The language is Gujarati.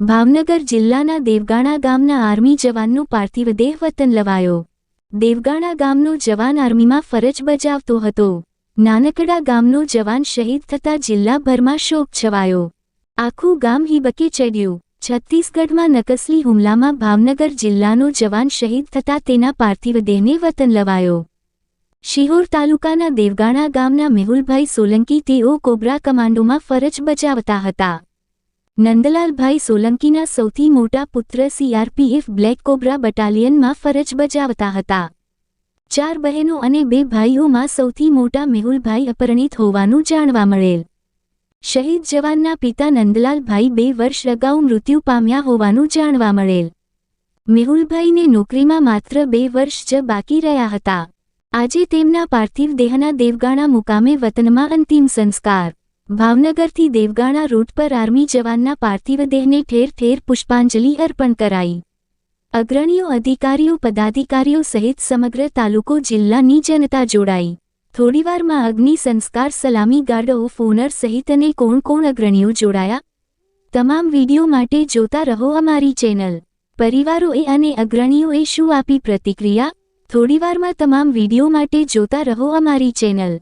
ભાવનગર જિલ્લાના દેવગાણા ગામના આર્મી જવાનનું પાર્થિવ દેહ વતન લવાયો. દેવગાણા ગામનો જવાન આર્મીમાં ફરજ બજાવતો હતો. નાનકડા ગામનો જવાન શહીદ થતા જિલ્લાભરમાં શોક છવાયો. આખું ગામ હિબકે ચડ્યું. છત્તીસગઢમાં નકસલી હુમલામાં ભાવનગર જિલ્લાનો જવાન શહીદ થતા તેના પાર્થિવ દેહને વતન લવાયો. શિહોર તાલુકાના દેવગાણા ગામના મેહુલભાઈ સોલંકી તેઓ કોબ્રા કમાન્ડોમાં ફરજ બજાવતા હતા. નંદલાલભાઈ સોલંકીના સૌથી મોટા પુત્ર સીઆરપીએફ બ્લેક કોબ્રા બટાલિયનમાં ફરજ બજાવતા હતા. ચાર બહેનો અને બે ભાઈઓમાં સૌથી મોટા મેહુલભાઈ અપરણિત હોવાનું જાણવા મળેલ. શહીદ જવાનના પિતા નંદલાલભાઈ બે વર્ષ અગાઉ મૃત્યુ પામ્યા હોવાનું જાણવા મળેલ. મેહુલભાઈને નોકરીમાં માત્ર બે વર્ષ જ બાકી રહ્યા હતા. આજે તેમના પાર્થિવ દેહના દેવગાણા મુકામે વતનમાં અંતિમ સંસ્કાર. ભાવનગરથી દેવગાણા રૂટ પર આર્મી જવાનના પાર્થિવ દેહને ઠેર ઠેર પુષ્પાંજલિ અર્પણ કરાઈ. અગ્રણીઓ, અધિકારીઓ, પદાધિકારીઓ સહિત સમગ્ર તાલુકો, જિલ્લાની જનતા જોડાઈ. થોડીવારમાં અગ્નિ સંસ્કાર સલામી ગાર્ડ ઓફ ઓનર સહિત અને કોણ કોણ અગ્રણીઓ જોડાયા? તમામ વીડિયો માટે જોતા રહો અમારી ચેનલ. પરિવારોએ અને અગ્રણીઓએ શું આપી પ્રતિક્રિયા? થોડીવારમાં તમામ વીડિયો માટે જોતા રહો અમારી ચેનલ.